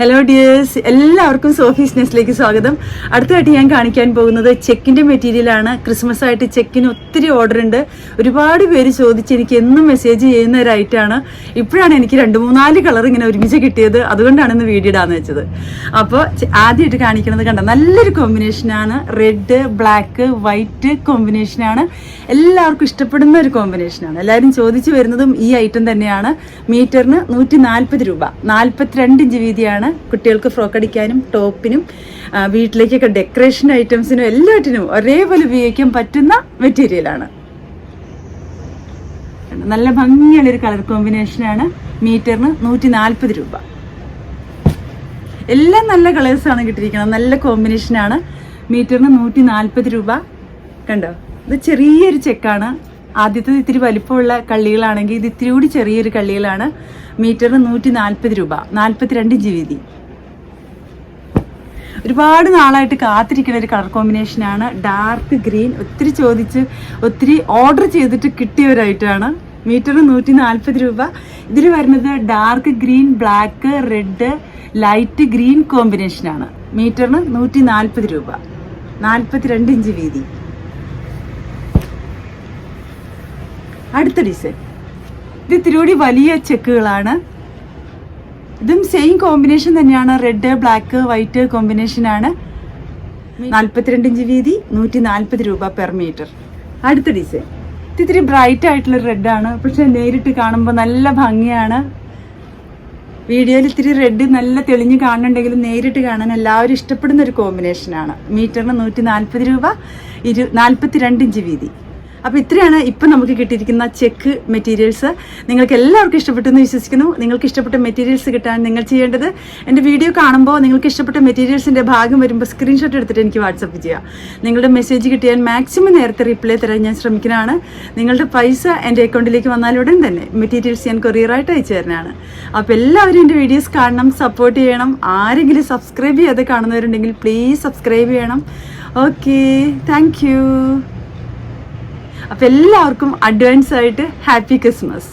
Hello dears എല്ലാവർക്കും Sophie's നെസ്റ്റിലേക്ക് സ്വാഗതം. അടുത്തതായിട്ട് ഞാൻ കാണിക്കാൻ പോകുന്നത് ചെക്കിന്റെ മെറ്റീരിയലാണ് ക്രിസ്മസ് ആയിട്ട് ചെക്കിന് ഒത്തിരി ഓർഡർ ഉണ്ട്. ഒരുപാട് പേര് ചോദിച്ച് എനിക്ക് എന്നും മെസ്സേജ് ചെയ്യുന്ന ഒരു ഐറ്റാണ് ഇപ്പോഴാണ് എനിക്ക് രണ്ട് മൂന്നാൽ കളർ ഇങ്ങനെ ഒരുമിച്ച് കിട്ടിയത്. അതുകൊണ്ടാണ് ഇന്ന് വീഡിയോ ഇടാന്ന് വെച്ചത്. അപ്പോൾ ആദ്യമായിട്ട് കാണിക്കുന്നത് കണ്ട നല്ലൊരു കോമ്പിനേഷനാണ് റെഡ് ബ്ലാക്ക് വൈറ്റ് കോമ്പിനേഷനാണ് എല്ലാവർക്കും ഇഷ്ടപ്പെടുന്ന ഒരു കോമ്പിനേഷനാണ് എല്ലാവരും ചോദിച്ചു വരുന്നതും ഈ ഐറ്റം തന്നെയാണ്. മീറ്ററിന് നൂറ്റി നാൽപ്പത് രൂപ. നാൽപ്പത്തിരണ്ട് ഇഞ്ച് വീതിയാണ്. കുട്ടികൾക്ക് ഫ്രോക്ക് അടിക്കാനും ടോപ്പിനും വീട്ടിലേക്കൊക്കെ ഡെക്കറേഷൻ ഐറ്റംസിനും എല്ലാറ്റിനും ഒരേപോലെ ഉപയോഗിക്കാൻ പറ്റുന്ന മെറ്റീരിയലാണ് നല്ല ഭംഗിയുള്ളൊരു കളർ കോമ്പിനേഷനാണ് മീറ്ററിന് നൂറ്റി നാൽപ്പത് രൂപ. എല്ലാം നല്ല കളേഴ്സാണ് കിട്ടിയിരിക്കുന്നത്. നല്ല കോമ്പിനേഷനാണ് മീറ്ററിന് നൂറ്റി നാൽപ്പത് രൂപ. കണ്ടോ? ഇത് ചെറിയൊരു ചെക്കാണ് ആദ്യത്തെ ഇത്തിരി വലിപ്പമുള്ള കള്ളികളാണെങ്കിൽ ഇത് ഇത്തിരി കൂടി ചെറിയൊരു കള്ളികളാണ്. മീറ്ററിന് നൂറ്റി നാൽപ്പത് രൂപ. നാൽപ്പത്തിരണ്ട് ഇഞ്ച് വീതി ഒരുപാട് നാളായിട്ട് കാത്തിരിക്കുന്ന ഒരു കളർ കോമ്പിനേഷനാണ് ഡാർക്ക് ഗ്രീൻ. ഒത്തിരി ചോദിച്ച് ഒത്തിരി ഓർഡർ ചെയ്തിട്ട് കിട്ടിയ ഒരു ഐറ്റമാണ് മീറ്ററിന് നൂറ്റി നാൽപ്പത് രൂപ. ഇതിൽ വരുന്നത് dark green black red light green കോമ്പിനേഷനാണ് മീറ്ററിന് നൂറ്റി നാൽപ്പത് രൂപ. നാൽപ്പത്തിരണ്ട് ഇഞ്ച് വീതി അടുത്ത ഡിസൈൻ ഇത് ഇത്തിരി വലിയ ചെക്കുകളാണ് ഇതും സെയിം കോമ്പിനേഷൻ തന്നെയാണ്. റെഡ് ബ്ലാക്ക് വൈറ്റ് കോമ്പിനേഷനാണ് നാൽപ്പത്തിരണ്ട് ഇഞ്ച് വീതി നൂറ്റി നാൽപ്പത് രൂപ പെർ മീറ്റർ അടുത്ത ഡിസൈൻ ഇത് ഇത്തിരി ബ്രൈറ്റ് ആയിട്ടുള്ള റെഡാണ് പക്ഷെ നേരിട്ട് കാണുമ്പോൾ നല്ല ഭംഗിയാണ്. വീഡിയോയിൽ ഇത്തിരി റെഡ് നല്ല തെളിഞ്ഞ് കാണുന്നുണ്ടെങ്കിലും നേരിട്ട് കാണാൻ എല്ലാവരും ഇഷ്ടപ്പെടുന്ന ഒരു കോമ്പിനേഷനാണ് മീറ്ററിന് നൂറ്റി നാൽപ്പത് രൂപ ഇരു നാൽപ്പത്തിരണ്ട് ഇഞ്ച് വീതി. അപ്പോൾ ഇത്രയാണ് ഇപ്പം നമുക്ക് കിട്ടിയിരിക്കുന്ന ചെക്ക് മെറ്റീരിയൽസ് നിങ്ങൾക്ക് എല്ലാവർക്കും ഇഷ്ടപ്പെട്ടു എന്ന് വിശ്വസിക്കുന്നു. നിങ്ങൾക്ക് ഇഷ്ടപ്പെട്ട മെറ്റീരിയൽസ് കിട്ടാൻ നിങ്ങൾ ചെയ്യേണ്ടത് എന്റെ വീഡിയോ കാണുമ്പോൾ നിങ്ങൾക്ക് ഇഷ്ടപ്പെട്ട മെറ്റീരിയൽസിന്റെ ഭാഗം വരുമ്പോൾ സ്ക്രീൻഷോട്ട് എടുത്തിട്ട് എനിക്ക് വാട്സപ്പ് ചെയ്യാം. നിങ്ങളുടെ മെസ്സേജ് കിട്ടിയാൽ മാക്സിമം നേരത്തെ റിപ്ലൈ തരാൻ ഞാൻ ശ്രമിക്കുന്നതാണ്. നിങ്ങളുടെ പൈസ എന്റെ അക്കൗണ്ടിലേക്ക് വന്നാൽ ഉടൻ തന്നെ മെറ്റീരിയൽസ് ഞാൻ കൊറിയറായിട്ട് അയച്ചു തരുന്നതാണ്. അപ്പോൾ എല്ലാവരും എന്റെ വീഡിയോസ് കാണണം സപ്പോർട്ട് ചെയ്യണം. ആരെങ്കിലും സബ്സ്ക്രൈബ് ചെയ്യാതെ കാണുന്നവരുണ്ടെങ്കിൽ പ്ലീസ് സബ്സ്ക്രൈബ് ചെയ്യണം. ഓക്കെ താങ്ക് അപ്പോൾ എല്ലാവർക്കും അഡ്വാൻസ് ആയിട്ട് ഹാപ്പി ക്രിസ്മസ്